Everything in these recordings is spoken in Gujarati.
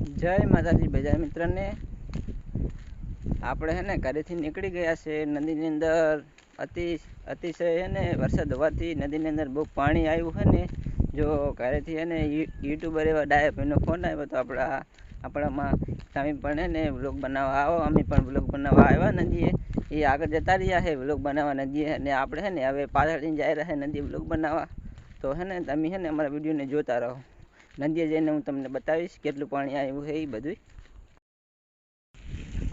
જય માતાજી બજાર મિત્રને. આપણે હે ને ઘરેથી નીકળી ગયા છે નદીની અંદર. અતિ, અતિશય હે ને વરસાદ હોવાથી નદીની અંદર બહુ પાણી આવ્યું છે ને જો ઘરેથી હે ને યુટ્યુબર એવા ડાયા એનો ફોન આવ્યો તો આપણા, આપણામાં તમે પણ હે ને વ્લોગ બનાવવા આવો, અમે પણ વ્લોગ બનાવવા આવ્યા નદીએ. એ આગળ જતા રહ્યા છે વ્લોગ બનાવવા નદીએ અને આપણે હે ને હવે પાછળથી જઈ રહ્યા નદી વ્લોગ બનાવવા. તો હે ને તમે હે ને અમારા વિડીયોને જોતા રહો. નદીએ જઈને હું તમને બતાવીશ કેટલું પાણી આવ્યું છે એ બધું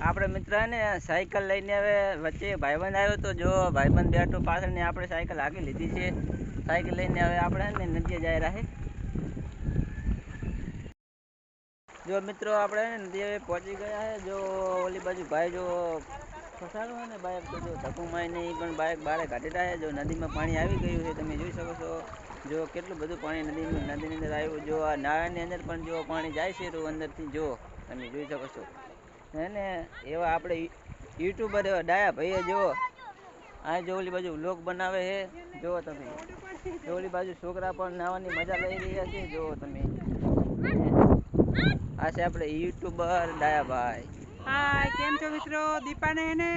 આપણે મિત્ર ને સાયકલ લઈને હવે વચ્ચે ભાઈબંધ આવ્યો તો જો ભાઈબંધ બેઠો પાછળ ને આપણે સાયકલ આગળ લીધી છે. સાયકલ લઈને હવે આપણે ને નદીએ જાય રહ્યા છે જો મિત્રો આપણે નદીએ પહોંચી ગયા છે. જો ઓલી બાજુ ભાઈ જો ફસાણું હોય ને બાઇક તો જો ધક્કો મારી નહીં પણ બાઇક બહાર કાઢી છે જો નદીમાં પાણી આવી ગયું છે, તમે જોઈ શકો છો. જો કેટલું બધું પાણી નદીમાં, નદીની અંદર આવ્યું. જો આ નાળાની અંદર પણ જો પાણી જાય છે, તો અંદરથી જો તમે જોઈ શકો છો. હે ને એવા આપણે યુટ્યુબર એવા ડાયા ભાઈએ જો આ જો ઓલી બાજુ વ્લોગ બનાવે છે. જો તમે, જો ઓલી બાજુ છોકરા પણ નાવાની મજા લઈ રહ્યા છે. જો તમે આ છે આપણે યુટ્યુબર ડાયાભાઈ. હાય કેમ છો મિત્રો? દીપાને એને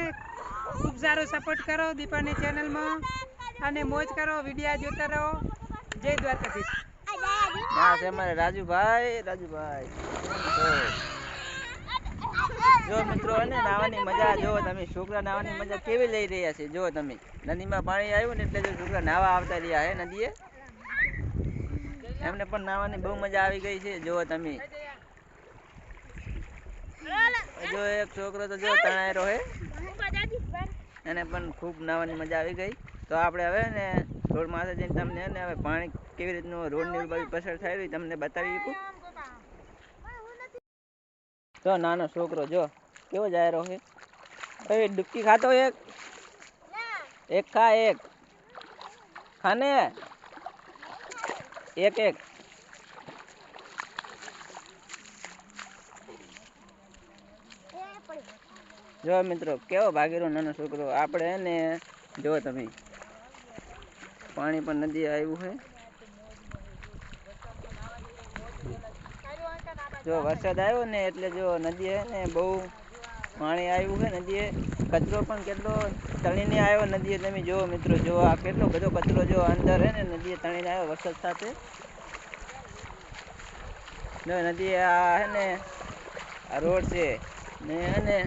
ખૂબ સારો સપોર્ટ કરો દીપાની ચેનલમાં અને મોજ કરો વિડીયા જોતા રહો. જય દ્વારકાધીશ. હા છે અમારે રાજુભાઈ રાજુભાઈ. જો. મિત્રો અને નાવાની મજા જો તમે. છોકરા નાવાની મજા કેવી લઈ રહ્યા છે જો તમે. નદીમાં પાણી આવ્યું ને એટલે જો છોકરા નાવા આવતા રહ્યા હે નદીએ? એમને પણ નાવાની બહુ મજા આવી ગઈ છે જો તમે. જો એક છોકરો તો જો તણાયરો હે. એને પણ ખૂબ નાવાની મજા આવી ગઈ. તો આપણે હવે ને રોડ માથે જઈને તમને ને હવે પાણી કેવી રીતનું રોડની બાજુ પસાર થાય રહી તમને બતાવી શકું તો નાનો છોકરો જો, કેવો જાય રહ્યો છે એ ડૂબકી ખાતો એક? એક ખા એક. ખાને? એક એક. જો મિત્રો, કેવો ભાગીરો નાનો છોકરો? આપણે ને, જો તમે. પાણી પણ નદી આવ્યું છે જો વરસાદ આવ્યો ને, એટલે જો નદી હે ને, બહુ પાણી આવ્યું છે નદીએ. કચરો પણ કેટલો તણીને આવ્યો નદીએ. તમે જુઓ મિત્રો, જો આ કેટલો બધો કચરો જો અંદર હે ને, નદીએ તણીને આવ્યો વરસાદ સાથે. નદી આ હે ને, આ રોડ છે. ને અને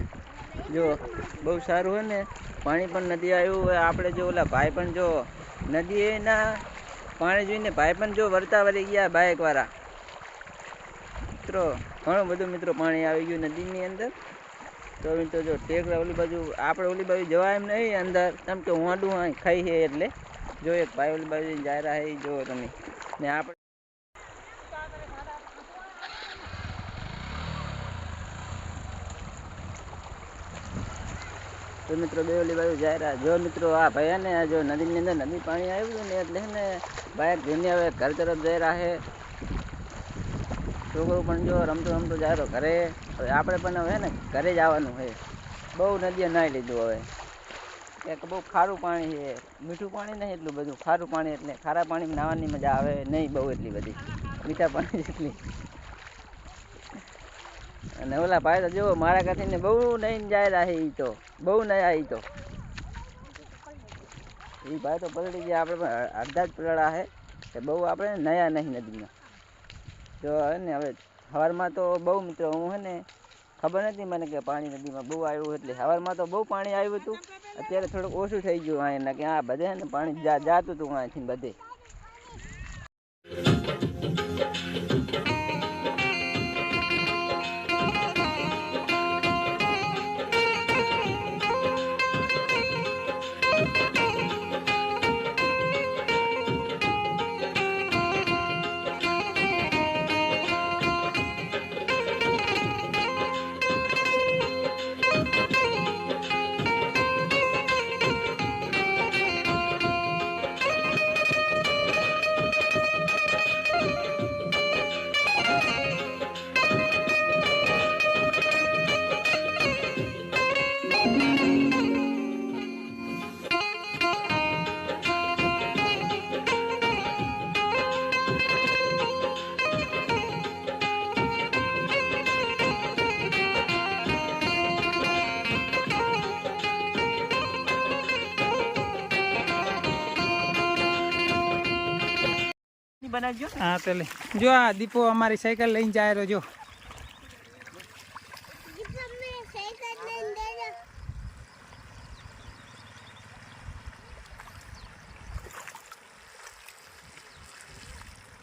જો, બહુ સારું હોય ને. પાણી પણ નદી આવ્યું હોય, આપણે જો ઓલા ભાઈ પણ જો નદીના પાણી જોઈને ભાઈ પણ જો વરતા વળી ગયા બાઇક વાળા. મિત્રો, ઘણું બધું મિત્રો પાણી આવી ગયું નદીની અંદર. તો મિત્રો જો ટેકરા ઓલી બાજુ, આપણે ઓલી બાજુ જવા એમ નહીં, અંદર. કેમ કે હું આડું ખાઈ છે એટલે. જો એક ભાઈ ઓલી બાજુ જાય રહ્યા જો તમે. ને આપણે તો મિત્રો બે ઓલી બાજુ જાય જો મિત્રો આ ભાઈ ને જો નદીની અંદર નદી પાણી આવ્યું ને એટલે ને બાઇક ધોઈને હવે ઘર તરફ જઈ રહ્યા છે. છોકરો પણ જો રમતો રમતો જાય ઘરે. હવે આપણે પણ હવે ને ઘરે જ આવવાનું છે. બહુ નદીએ નાહી લીધું હવે. એક બહુ ખારું પાણી છે. મીઠું પાણી નહીં એટલું બધું. ખારું પાણી એટલે ખારા પાણીમાં નાહવાની મજા આવે નહીં બહુ એટલી બધી. મીઠા પાણી જેટલી. અને ઓલા ભાઈ તો જુઓ, મારા કાથી બહુ નહીં જાય રહે એ તો. બહુ નયા આવી તો. એ ભાઈ તો પલળી ગયા, આપણે પણ અડધા જ પલળા છે. કે બહુ આપણે નયા નહીં નદીમાં. જો હે ને હવે સવારમાં તો બહુ મિત્રો, હું હે ને ખબર નથી મને કે પાણી નદીમાં બહુ આવ્યું એટલે સવારમાં તો બહુ પાણી આવ્યું હતું. અત્યારે થોડુંક ઓછું થઈ ગયું અહીંયા કે આ બધે ને પાણી જા, જાતું હતું અહીંથી બધે. બનાવજો. હા તો લે. જો આ દીપો અમારી સાયકલ લઈને જાય રહ્યો જો.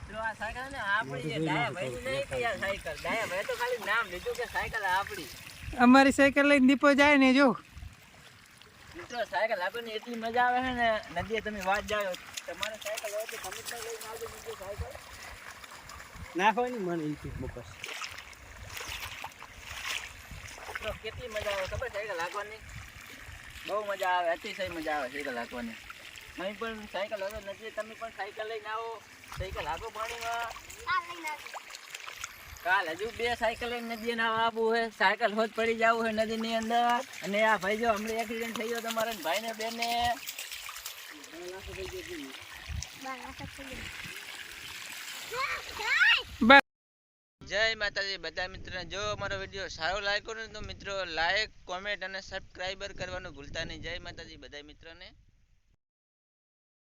જો આ સાયકલ ને આપણી છે ભાઈ નહીં કે યાર સાયકલ. ડાયા ભાઈ ખાલી નામ લીધું કે સાયકલ આપણી અમારી સાયકલ લઈને દીપો જાય ને જો. મિત્રો સાયકલ આપણને એટલી મજા આવે છે ને નદીએ તમે વાત જાઓ. તમારે સાયકલ હોય તો તમે લઈને આવજો બીજી સાયકલ. નાખવાની મને ઇન્ચી બકસ કેટલી મજા આવે ખબર સાયકલ લાગવાની બહુ મજા આવે અતિશય મજા આવે સાયકલ લાગવાની અહીં પણ સાયકલ હવે નથી તમે પણ સાયકલ લઈને આવો. સાયકલ હાકો પાણીમાં. કાલ હજુ બે સાયકલ લઈને નદીએ ના આપવું હોય સાયકલ હોત પડી જવું હોય નદીની અંદર. અને આ ભાઈ જો હમણાં એક્સિડન્ટ થઈ ગયો તમારા ભાઈને બેને બસ જય માતાજી બધા મિત્રોને. જો અમારો વીડિયો સારો લાગ્યો ને તો મિત્રો લાઈક કોમેન્ટ અને સબસ્ક્રાઈબર કરવાનું ભૂલતા નહીં. જય માતાજી બધા મિત્રોને.